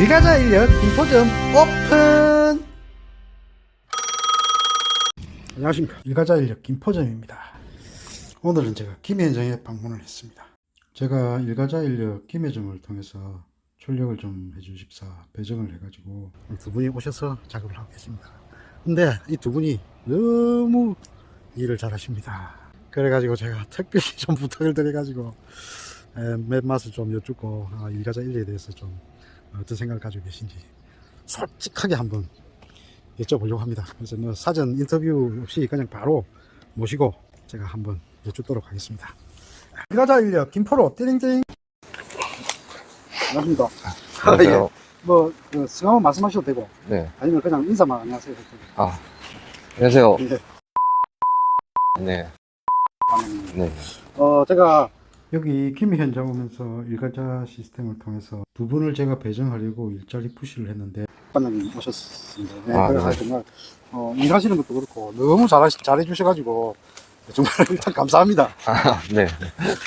일가자 인력 인포점 오픈! 안녕하십니까. 일가자 인력 김포점입니다. 오늘은 제가 김해점에 방문을 했습니다. 제가 일가자 인력 김해점을 통해서 출력을 좀 해주십사 배정을 해가지고 두 분이 오셔서 작업을 하고 계십니다. 근데 이 두 분이 너무 일을 잘하십니다. 그래가지고 제가 특별히 좀 부탁을 드려가지고 에, 맵맛을 좀 여쭙고 아, 일가자 인력에 대해서 좀 어떤 생각을 가지고 계신지 솔직하게 한번 여쭤보려고 합니다. 그래서 뭐 사전 인터뷰 없이 그냥 바로 모시고 제가 한번 여쭙도록 하겠습니다. 일가자 인력 김포로 띠링띠링 반갑습니다. 안녕하세요. 뭐 그, 성함은 말씀하셔도 되고 네. 아니면 그냥 인사만 안녕하세요. 해도 되고. 아, 안녕하세요. 네. 네. 반갑습니다. 네. 어, 제가 여기 김해 현장 오면서 일가자 시스템을 통해서 두 분을 제가 배정하려고 일자리 푸시를 했는데 반장님 오셨습니다. 네, 아, 그래서 네. 정말 어, 일하시는 것도 그렇고 너무 잘 잘해 주셔가지고 정말 일단 감사합니다. 아, 네.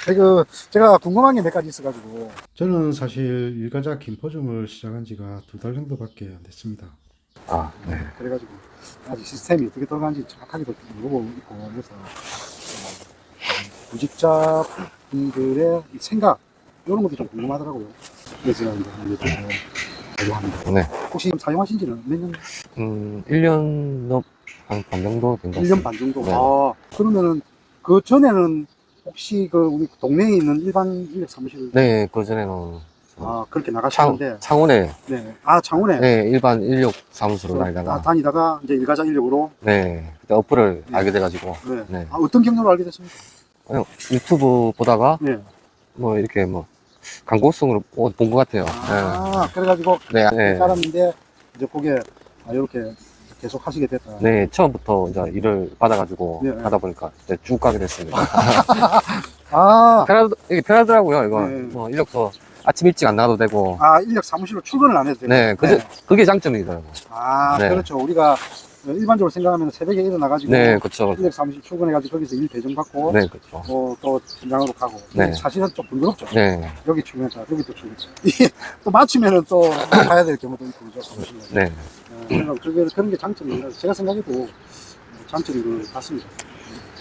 그 제가 궁금한 게 몇 가지 있어가지고 저는 사실 일가자 김포점을 시작한 지가 두 달 정도밖에 안 됐습니다. 아, 네. 그래가지고 아직 시스템이 어떻게 돌아가는지 정확하게도 모르고 있고 그래서 어, 구직자 분들의 이 생각 이런 것도 좀 궁금하더라고요. 그래서 이제 합니다. 네. 혹시 사용하신 지는 몇 년? 음, 1년 넘, 한반 정도 된것 1년 같습니다. 반 정도? 네. 아, 그러면은 그 전에는 혹시 그 우리 동네에 있는 일반 인력 사무실 네, 그 전에는 아 그렇게 창, 나가시는데 창원에, 네. 아 창원에 네, 일반 인력 사무소로 그, 다니다가, 아, 다니다가 이제 일가자 인력으로 네, 그때 어플을 네. 알게 돼가지고, 네. 네. 아, 어떤 경로로 알게 됐습니까? 그냥 유튜브 보다가, 네. 뭐, 이렇게 뭐, 광고성으로 본 것 같아요. 아 그래가지고 네. 네. 따랐는데 이제 그게 아, 이렇게 계속 하시게 됐다. 네, 처음부터 이제 일을 받아가지고 네. 하다 보니까 이제 쭉 가게 됐습니다. 아, 편하, 이게 편하더라고요, 이거. 네. 뭐, 인력도 아침 일찍 안 나가도 되고. 아 인력 사무실로 출근을 안 해도 돼요. 네, 그게, 그게 장점이더라고요. 아 네. 그렇죠. 우리가 일반적으로 생각하면 새벽에 일어나가지고 네, 그쵸. 인력 사무실 출근해가지고 거기서 일 배정 받고 네, 그쵸. 뭐, 또 현장으로 가고 네. 사실은 좀 번거롭죠. 네, 여기 출근했다 여기 또 출근했다 또 마치면은 또 가야 될 경우도 있고 그죠 사무실로. 네. 어, 그래서 그게 그런 게 장점이라서 제가 생각해도 장점인 것 같습니다.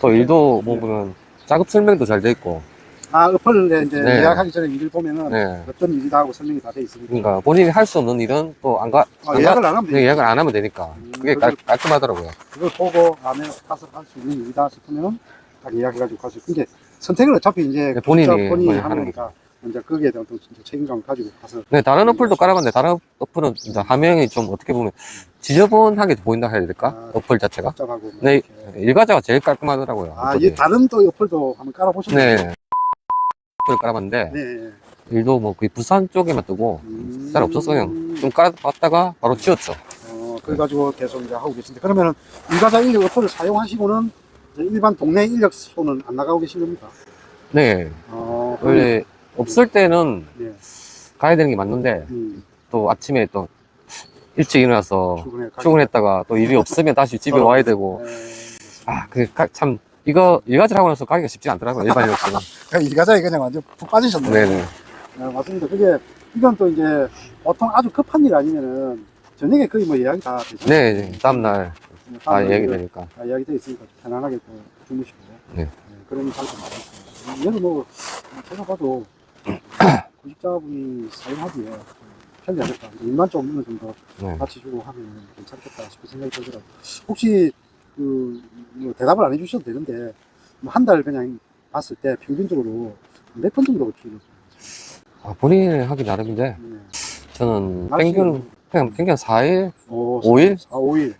또 일도 뭐 보면 작업 설명도 잘 돼 있고, 아 어플에 이제 네. 예약하기 전에 일을 보면은 네. 어떤 일이다 하고 설명이 다 돼 있으니까 그러니까 본인이 할 수 없는 일은 또 안 가, 아, 안 예약을 가- 안 하면 네, 돼요. 예약을 안 하면 되니까. 음, 그게 깔, 깔끔하더라고요. 그걸 보고 안에 가서 할 수 있는 일이다 싶으면 딱 예약해가지고 갈 수 있고 이게 선택을 어차피 이제 네, 본인이 본인이 하는 하는 거니까 이제 거기에 대한 또 진짜 책임감을 가지고 가서 네, 다른 어플도 깔아봤는데, 다른 어플은 이제 화면이 좀 어떻게 보면 지저분하게 보인다 해야 될까? 아, 어플 자체가? 복잡하고 뭐 네, 이렇게. 일과자가 제일 깔끔하더라고요. 아, 어플이. 이 다른 또 어플도 한번 깔아보셨나요? 네. 어플 깔아봤는데, 네. 일도 뭐 거의 부산 쪽에만 뜨고, 음. 잘 없었어요. 좀 깔아봤다가 바로 지웠죠. 어, 그래가지고 계속 이제 하고 계신데 그러면은 일가자 인력 어플을 사용하시고는 이제 일반 동네 인력소는 안 나가고 계신 겁니까? 네. 어, 원래 없을 때는 네. 가야 되는 게 맞는데, 음, 또 아침에 또 일찍 일어나서 출근해. 출근했다가 또 일이 없으면 다시 집에 어. 와야 되고, 네. 아, 그게 가- 참, 이거 일가지를 하고 나서 가기가 쉽지 않더라고요, 일반 일역수는. 그냥 일가자에 그냥 완전 푹 빠지셨네요. 네네. 네, 맞습니다. 그게 이건 또 이제 보통 아주 급한 일 아니면은 저녁에 거의 뭐 예약이 다 되죠. 네, 네. 다음날 다 다음날 얘기 그- 되니까. 다 예약이 돼 있으니까 편안하게 또 주무시고. 네. 그런 장점 많이 있습니다. 얘는 뭐 제가 봐도 구직자분이 사용하기에 편리하겠다. 일만 좀 어느 정도 네. 같이 주고 하면 괜찮겠다 싶은 생각이 들더라고요. 혹시 그, 뭐 대답을 안 해주셔도 되는데, 뭐 한달 그냥 봤을 때 평균적으로 몇 번 정도 출근? 아, 본인이 하기 나름인데, 네. 저는 평균, 그냥 평균 4일? 오, 오일? 4, 5일.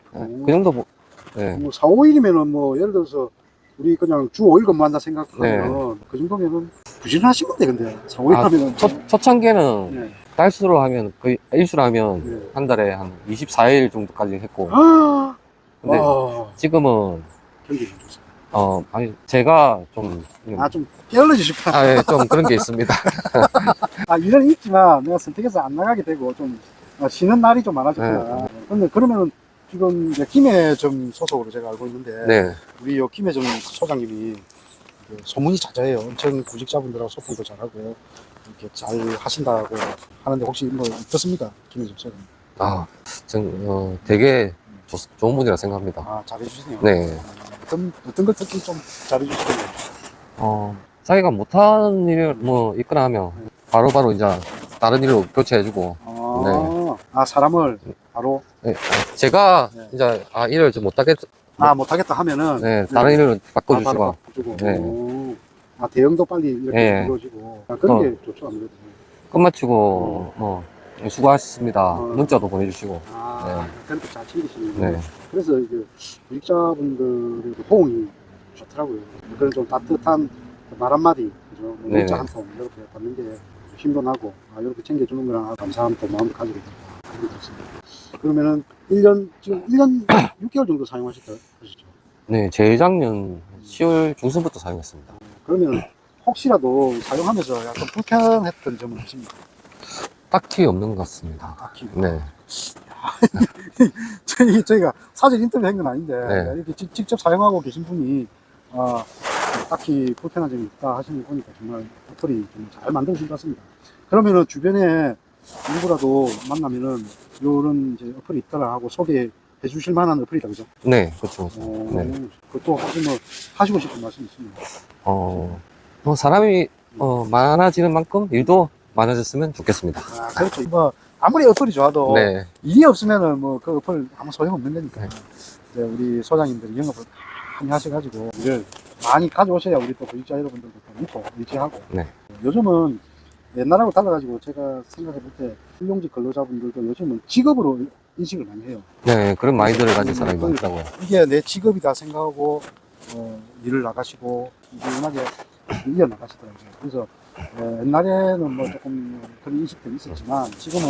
그 정도, 뭐, 네. 뭐 4, 5일이면은 뭐 예를 들어서 우리 그냥 주 5일 근무한다 생각하면 그 정도면은 부지런하신 건데 근데 4, 5일 네. 아, 하면은 초, 초창기에는 네. 달수로 하면, 거의 일수로 하면 네. 한 달에 한 24일 정도까지 했고, 아, 근데 와, 지금은, 경기 좀 좋습니다. 어, 아니, 제가 좀, 아, 좀 게을러지셨구나. 아, 예, 좀 그런 게 있습니다. 아, 일은 있지만 내가 선택해서 안 나가게 되고 좀 어, 쉬는 날이 좀 많아졌구나. 근데 그러면은 지금 이제 김해점 소속으로 제가 알고 있는데 네. 우리 요 김해점 소장님이 그 소문이 자자해요. 엄청 구직자분들하고 소통도 잘하고 이렇게 잘 하신다고 하는데 혹시 뭐 어떻습니까? 김혜정 소장. 아, 전, 어, 되게 좋, 좋은 분이라 생각합니다. 아, 잘해주시네요. 네. 어떤, 어떤 걸 특히 좀 잘해주시네요. 어, 자기가 못하는 일을 뭐 있거나 하면 바로바로 이제 다른 일로 교체해주고, 아, 아, 사람을 바로, 네, 제가 네. 이제, 아, 일을 좀 못하겠, 아, 못하겠다 하면은. 네, 다른 일로 아, 바꿔주시고, 바로 바꿔주고. 네. 오. 아, 대응도 빨리 이렇게 네. 이루어지고. 아, 그런 어. 게 좋죠, 아무래도. 끝마치고, 뭐, 수고하셨습니다. 어. 문자도 보내주시고, 아, 그런 거잘 챙기시는 네. 그래서 이제 구직자분들의 그 호응이 좋더라고요. 그런 좀 따뜻한 말 한마디, 그죠? 뭐 네네. 문자 한통 이렇게 받는 게 힘도 나고, 아, 이렇게 챙겨주는 거랑 감사함 또 마음을 가지게 된다. 그런 게 있습니다. 그러면은 1년, 지금 1년 6개월 정도 사용하셨다 하시죠? 네, 재작년 10월 중순부터 사용했습니다. 그러면은 혹시라도 사용하면서 약간 불편했던 점은 없습니까? 딱히 없는 것 같습니다. 딱히. 네. 저희, 저희가 사전 인터뷰 한 건 아닌데, 네. 이렇게 직- 직접 사용하고 계신 분이, 아, 딱히 불편한 점이 있다 하시는 거 보니까 정말 어플이 좀 잘 만들어진 것 같습니다. 그러면은 주변에 누구라도 만나면은 요런 이제 어플이 있더라 하고 소개해 주실 만한 어플이다, 그죠? 네, 그렇죠. 어, 네. 그것도 혹시 뭐 하시고 싶은 말씀 있습니다. 어, 뭐 사람이, 어, 많아지는 만큼 일도 많아졌으면 좋겠습니다. 아, 그렇죠. 뭐, 아무리 어플이 좋아도 네. 일이 없으면은 뭐 그 어플 아무 소용 없는 거니까. 네. 이제 우리 소장님들이 영업을 많이 하셔가지고 일을 많이 가져오셔야 우리 또 구직자 여러분들도 또 믿고 의지하고. 네. 요즘은 옛날하고 달라가지고 제가 생각해 볼 때 실용직 근로자분들도 요즘은 직업으로 인식을 많이 해요. 네, 그런 마인드를 가진 사람이 그러니까. 많다고요. 이게 내 직업이다 생각하고 어, 일을 나가시고 꾸준하게 이어 나가시더라고요. 그래서 어, 옛날에는 뭐 조금 그런 인식들이 있었지만 지금은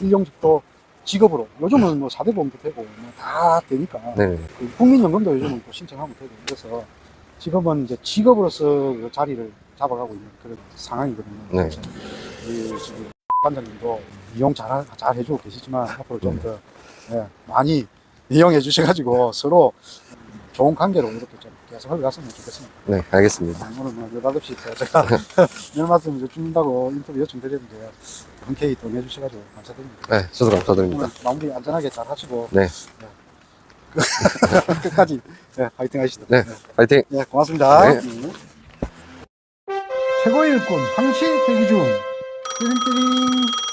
일용직도 직업으로 요즘은 뭐 4대 보험도 되고 뭐 다 되니까 네. 그 국민연금도 요즘은 또 신청하면 되고 그래서 지금은 이제 직업으로서 그 자리를 잡아가고 있는 그런 상황이거든요. 네. 그래서 우리 지금 관장님도 이용 잘, 잘 해주고 계시지만 앞으로 좀더 많이 이용해 주셔가지고 서로 좋은 관계로 이렇게 좀 계속 흘러갔으면 좋겠습니다. 네, 알겠습니다. 아, 오늘 뭐또 제가 몇 말씀 좀 준다고 인터뷰 요청드렸는데 흔쾌히 또 내주셔가지고 감사드립니다. 네, 저도 감사드립니다. 오늘 마무리 안전하게 잘 하시고 네. 네. 끝까지 네, 파이팅 하시죠. 네. 파이팅! 네, 고맙습니다. 네. 네. 최고의 일꾼 항시 대기 중. 띠링띠링.